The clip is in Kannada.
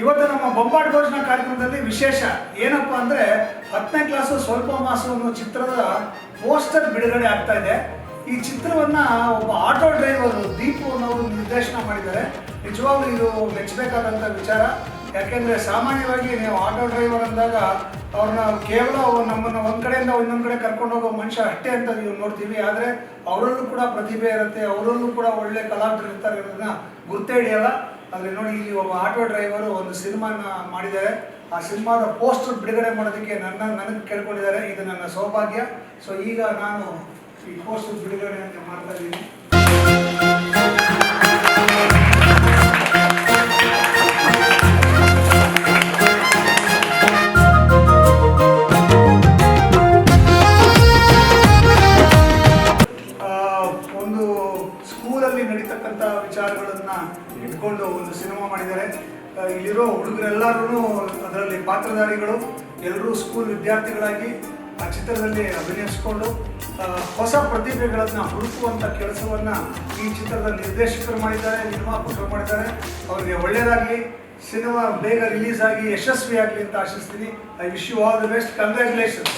ಇವತ್ತು ನಮ್ಮ ಬೊಂಬಾಟ್ ಭೋಜನ ಕಾರ್ಯಕ್ರಮದಲ್ಲಿ ವಿಶೇಷ ಏನಪ್ಪ ಅಂದ್ರೆ ಹತ್ತನೇ ಕ್ಲಾಸು ಸ್ವಲ್ಪ ಮಾಸು ಅನ್ನೋ ಚಿತ್ರದ ಪೋಸ್ಟರ್ ಬಿಡುಗಡೆ ಆಗ್ತಾ ಇದೆ. ಈ ಚಿತ್ರವನ್ನ ಒಬ್ಬ ಆಟೋ ಡ್ರೈವರ್ ದೀಪು ಅನ್ನೋರು ನಿರ್ದೇಶನ ಮಾಡಿದ್ದಾರೆ. ನಿಜವಾಗ್ಲೂ ಇದು ಮೆಚ್ಚಬೇಕಾದಂತ ವಿಚಾರ. ಯಾಕೆಂದ್ರೆ ಸಾಮಾನ್ಯವಾಗಿ ನೀವು ಆಟೋ ಡ್ರೈವರ್ ಅಂದಾಗ ಅವ್ರನ್ನ ಕೇವಲ ನಮ್ಮನ್ನ ಒಂದ್ ಕಡೆಯಿಂದ ಇನ್ನೊಂದ್ ಕಡೆ ಕರ್ಕೊಂಡು ಹೋಗೋ ಮನುಷ್ಯ ಅಷ್ಟೇ ಅಂತ ನೀವು ನೋಡ್ತೀವಿ. ಆದ್ರೆ ಅವರಲ್ಲೂ ಕೂಡ ಪ್ರತಿಭೆ ಇರುತ್ತೆ, ಅವರಲ್ಲೂ ಕೂಡ ಒಳ್ಳೆ ಕಲಾವಿದರು ಇರ್ತಾರೆ ಅನ್ನೋದನ್ನ ಗುರ್ತೇ ಹಿಡಿಯಲ್ಲ. ಆದ್ರೆ ನೋಡಿ, ಇಲ್ಲಿ ಒಬ್ಬ ಆಟೋ ಡ್ರೈವರ್ ಒಂದು ಸಿನಿಮಾನ ಮಾಡಿದ್ದಾರೆ. ಆ ಸಿನಿಮಾದ ಪೋಸ್ಟರ್ ಬಿಡುಗಡೆ ಮಾಡೋದಕ್ಕೆ ನನ್ನ, ನನಗೆ ಕೇಳ್ಕೊಂಡಿದ್ದಾರೆ. ಇದು ನನ್ನ ಸೌಭಾಗ್ಯ. ಸೊ ಈಗ ನಾನು ಈ ಪೋಸ್ಟರ್ ಬಿಡುಗಡೆ ಅಂತ ಮಾಡ್ತಾ ಇದ್ದೀನಿ. ಒಂದು ಸ್ಕೂಲಲ್ಲಿ ನಡೀತಕ್ಕಂಥ ವಿಚಾರಗಳನ್ನು ಇಟ್ಕೊಂಡು ಒಂದು ಸಿನಿಮಾ ಮಾಡಿದ್ದಾರೆ. ಇಲ್ಲಿರೋ ಹುಡುಗರೆಲ್ಲರೂ ಅದರಲ್ಲಿ ಪಾತ್ರಧಾರಿಗಳು ಎಲ್ಲರೂ ಸ್ಕೂಲ್ ವಿದ್ಯಾರ್ಥಿಗಳಾಗಿ ಆ ಚಿತ್ರದಲ್ಲಿ ಅಭಿನಯಿಸ್ಕೊಂಡು ಹೊಸ ಪ್ರತಿಭೆಗಳನ್ನ ಹುಡುಕುವಂಥ ಕೆಲಸವನ್ನ ಈ ಚಿತ್ರದ ನಿರ್ದೇಶಕರು ಮಾಡಿದ್ದಾರೆ, ನಿರ್ಮಾಪಕರು ಮಾಡಿದ್ದಾರೆ. ಅವರಿಗೆ ಒಳ್ಳೆಯದಾಗಲಿ, ಸಿನಿಮಾ ಬೇಗ ರಿಲೀಸ್ ಆಗಿ ಯಶಸ್ವಿಯಾಗಲಿ ಅಂತ ಆಶಿಸ್ತೀನಿ. I wish you all the best congratulations